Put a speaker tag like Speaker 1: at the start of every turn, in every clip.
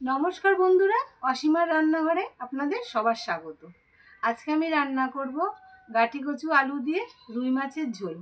Speaker 1: নমস্কার বন্ধুরা, অসীমার রান্নাঘরে আপনাদের সবার স্বাগত। আজকে আমি রান্না করব গাটি কচু আলু দিয়ে রুই মাছের ঝোল।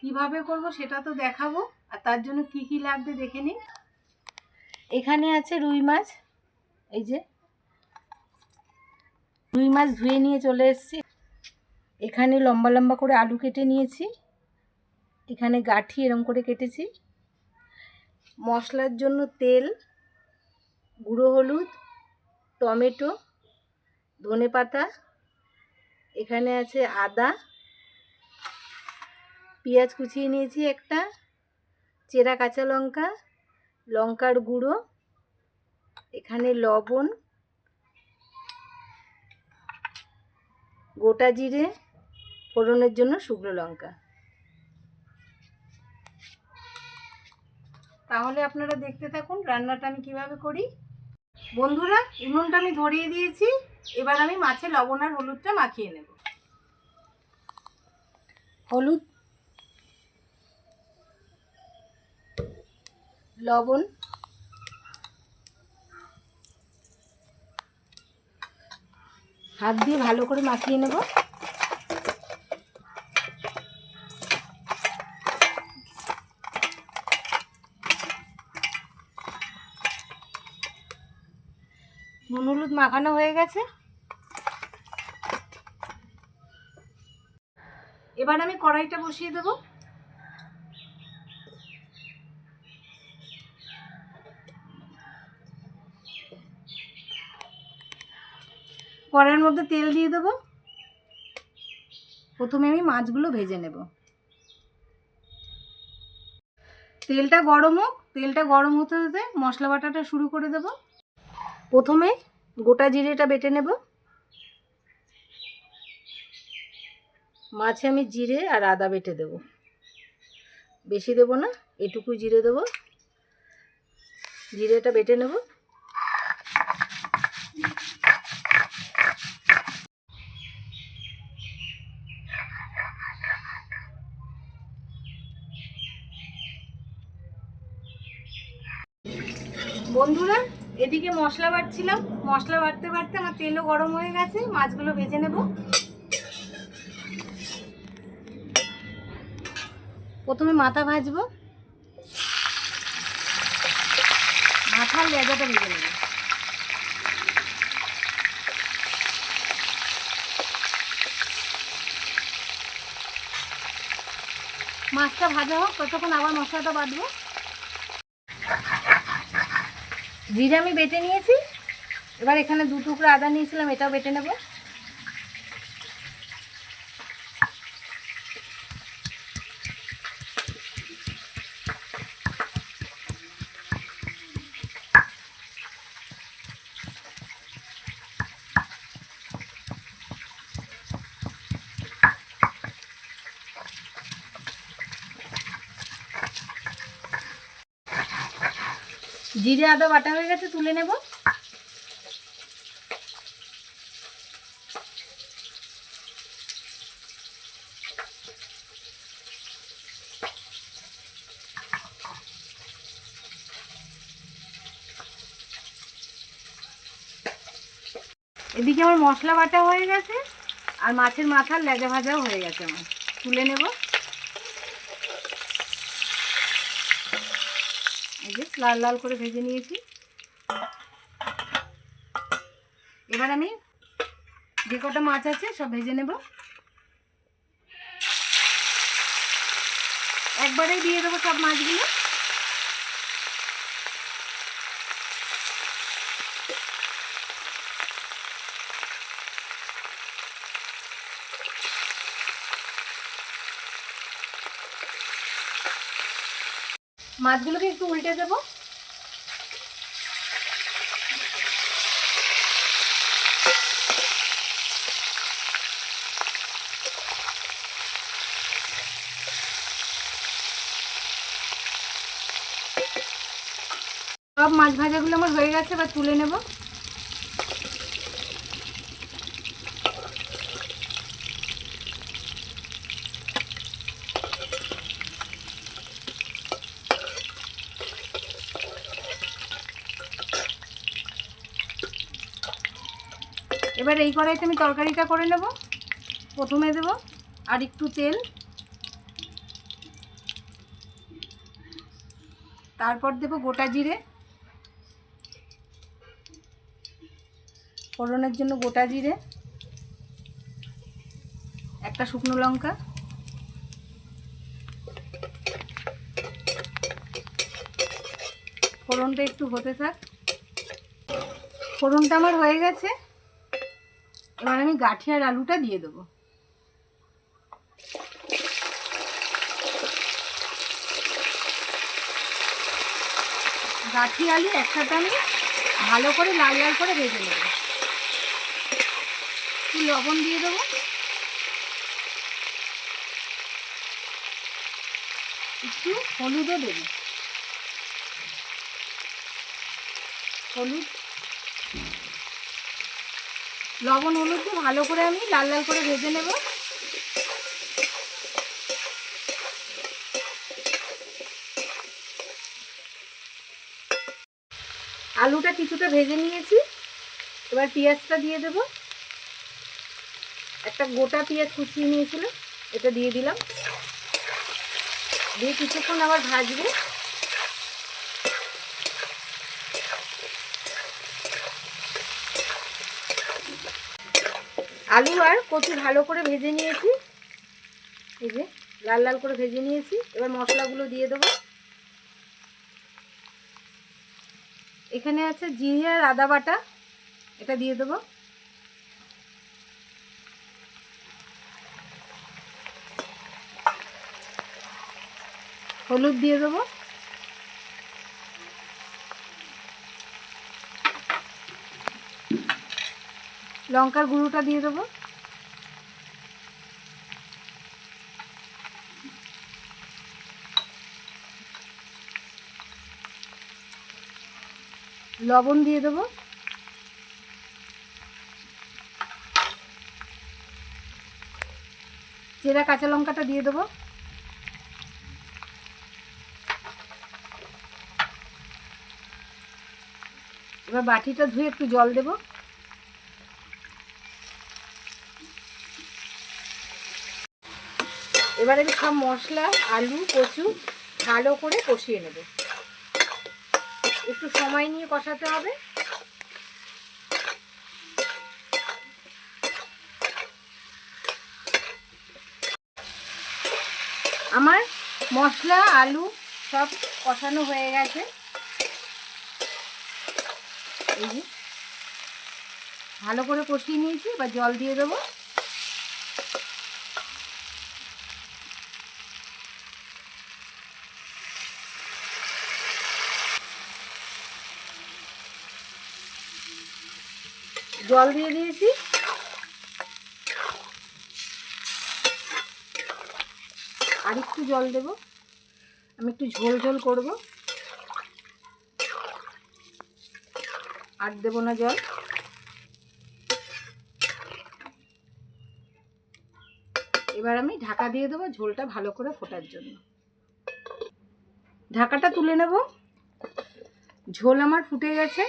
Speaker 1: কীভাবে করব সেটা তো দেখাবো, আর তার জন্য কি কি লাগবে দেখে নিন। এখানে আছে রুই মাছ, এই যে। রুই মাছ ধুয়ে নিয়ে চলে এসেছি। এখানে লম্বা লম্বা করে আলু কেটে নিয়েছি। এখানে গাঠি এরম করে কেটেছি। মশলার জন্য তেল গুঁড়ো হলুদ, টমেটো, ধনে পাতা, এখানে আছে আদা, পেঁয়াজ কুচিয়ে নিয়েছি একটা, চেরা কাঁচা লঙ্কা, লঙ্কার গুঁড়ো, এখানে লবণ, গোটা জিরে, ফোড়নের জন্য শুকনো লঙ্কা। তাহলে আপনারা দেখতে থাকুন রান্নাটা আমি কীভাবে করি। বন্ধুরা, উনুনটা আমি ধরিয়ে দিয়েছি। এবার আমি মাছে লবণ আর হলুদটা মাখিয়ে নেব। হলুদ, লবণ, হাত দিয়ে ভালো করে মাখিয়ে নেব। নুন হলুদ মাখানো হয়ে গেছে। এবার আমি কড়াইটা বসিয়ে দেব। কড়াইয়ের মধ্যে তেল দিয়ে দেবো। প্রথমে আমি মাছগুলো ভেজে নেব। তেলটা গরম হোক, তেলটা গরম হতে হতে মশলা বাটাটা শুরু করে দেবো। প্রথমে গোটা জিরেটা বেটে নেব। মাছে আমি জিরে আর আদা বেটে দেব। বেশি দেব না, এটুকু জিরে দেব। জিরেটা বেটে নেব বন্ধুরা এদিকে মশলা বাটছিলাম। মশলা বাটতে বাটতে আমার তেলও গরম হয়ে গেছে, মাছগুলো ভেজে নেব। প্রথমে মাথা ভাজবো। মাথার লেজাটা ভেজে নেব। মাছটা ভাজা হোক, ততক্ষণ আবার মশলাটা বাটবো। জিরে আমি বেটে নিয়েছি। এবার এখানে দু টুকরো আদা নিয়েছিলাম এটাও বেটে নেব। জিরে, আদা, বাটা হয়ে গেছে, তুলে নেব। এদিকে আমার মশলা বাটা হয়ে গেছে, আর মাছের মাথার লেজা ভাজাও হয়ে গেছে আমার। তুলে নেব এই যে লাল লাল করে ভেজে নিয়েছি। এবার আমি যে কটা মাছ আছে সব ভেজে নেব। একবারেই দিয়ে দেবো সব মাছগুলো। মাছগুলোকে একটু উল্টে দেবো। সব মাছ ভাজাগুলো আমার হয়ে গেছে, এবার তুলে নেব। এবার এই কড়াইতে আমি তরকারিটা করে নেব, প্রথমে দেব আর একটু তেল। তারপর দেব গোটা জিরে। ফোড়নের জন্য গোটা জিরে, একটা শুকনো লঙ্কা, ফোড়নটা একটু হতে থাক। ফোড়নটা আমার হয়ে গেছে। এবার আমি গাঠি আর আলুটা দিয়ে দেবো। গাঠি আলু একসাথে আমি ভালো করে লাল লাল করে ভেজে নেব। একটু লবণ দিয়ে দেবো। একটু হলুদও দেবো। হলুদ। লবণ হলুদ দিয়ে ভালো করে আমি লাল লাল করে ভেজে নেব। আলুটা কিছুটা ভেজে নিয়েছি। এবার পেঁয়াজটা দিয়ে দেব। একটা গোটা পেঁয়াজ কুচিয়ে নিয়েছিল এটা দিয়ে দিলাম। দিয়ে কিছুক্ষণ আবার ভাজবে। আলু আর কচু ভালো করে ভেজে নিয়েছি। এই যে, লাল লাল করে ভেজে নিয়েছি। এবার মশলাগুলো দিয়ে দেবো। এখানে আছে জিরে আর আদা বাটা, এটা দিয়ে দেবো। হলুদ দিয়ে দেবো। লঙ্কার গুঁড়োটা দিয়ে দেবো। লবণ দিয়ে দেবো। চেরা কাঁচা লঙ্কাটা দিয়ে দেবো। এবার বাটিটা ধুয়ে একটু জল দেবো। এবার আমি সব মশলা, আলু, কচু ভালো করে কষিয়ে নেব। একটু সময় নিয়ে কষাতে হবে। আমার মশলা, আলু সব কষানো হয়ে গেছে। এই যে। ভালো করে কষিয়ে নিয়েছি, এবার জল দিয়ে দেবো। জল দিয়ে দিয়েছি। আর একটু জল দেব। আমি একটু ঝোল ঝোল করব। আর দেবো না জল। এবার আমি ঢাকা দিয়ে দেবো ঝোলটা ভালো করে ফোটার জন্য। ঢাকাটা তুলে নেব। ঝোল আমার ফুটে গেছে।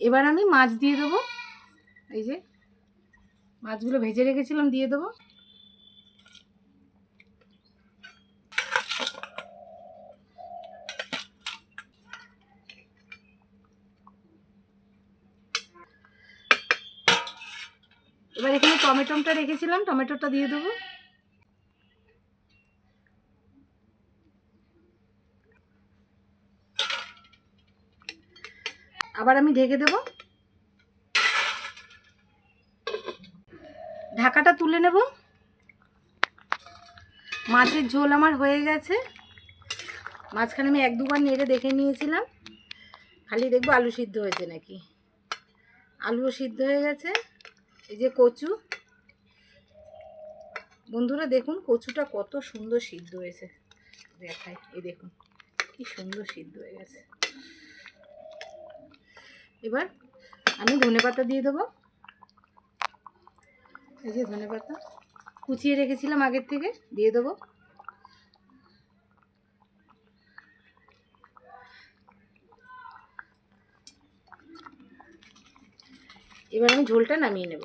Speaker 1: এবার আমি মাছ দিয়ে দেবো। এই যে মাছগুলো ভেজে রেখেছিলাম দিয়ে দেবো। এবার এখানে টমেটোটা রেখেছিলাম, টমেটোটা দিয়ে দেবো। আবার আমি ঢেকে দেব। ঢাকাটা তুলে নেব। মাছের ঝোল আমার হয়ে গেছে। মাঝখানে আমি এক দুবার নেড়ে দেখে নিয়েছিলাম। খালি দেখব আলু সিদ্ধ হয়েছে নাকি। আলুও সিদ্ধ হয়ে গেছে। এই যে কচু। বন্ধুরা দেখুন কচুটা কত সুন্দর সিদ্ধ হয়েছে। দেখায় এই দেখুন, কি সুন্দর সিদ্ধ হয়ে গেছে। এবার আমি ধনে পাতা দিয়ে দেবো। এই যে ধনে পাতা, কুচিয়ে রেখেছিলাম আগের থেকে, দিয়ে দেবো। এবার আমি ঝোলটা নামিয়ে নেব।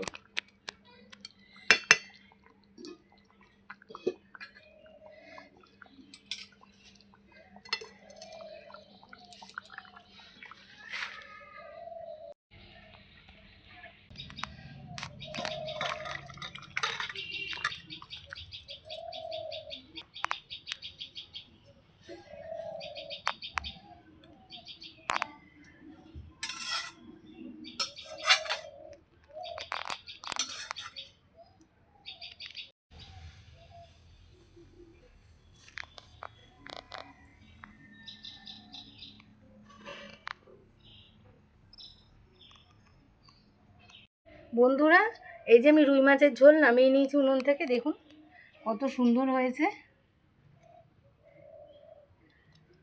Speaker 1: বন্ধুরা, এই যে আমি রুই মাছের ঝোল নামিয়ে নিয়েছি উনুন থেকে, দেখুন কত সুন্দর হয়েছে।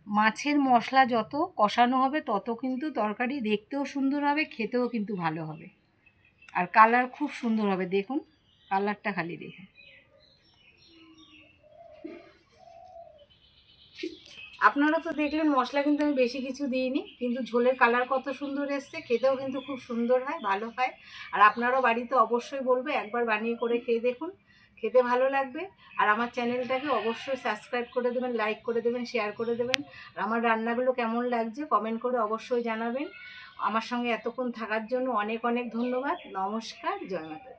Speaker 1: মাছের মশলা যত কষানো হবে, তত কিন্তু তরকারি দেখতেও সুন্দর হবে, খেতেও কিন্তু ভালো হবে। আর কালার খুব সুন্দর হবে, দেখুন, কালারটা খালি দেখুন। আপনারা তো দেখলেন মশলা কিন্তু আমি বেশি কিছু দিইনি, কিন্তু ঝোলের কালার কত সুন্দর এসছে, খেতেও কিন্তু খুব সুন্দর হয়, ভালো হয়। আর আপনারাও বাড়িতে অবশ্যই বলবে, একবার বানিয়ে করে খেয়ে দেখুন, খেতে ভালো লাগবে। আর আমার চ্যানেলটাকে অবশ্যই সাবস্ক্রাইব করে দেবেন লাইক করে দেবেন শেয়ার করে দেবেন। আর আমার রান্নাগুলো কেমন লাগছে কমেন্ট করে অবশ্যই জানাবেন। আমার সঙ্গে এতক্ষণ থাকার জন্য অনেক অনেক ধন্যবাদ। নমস্কার, জয় মাতা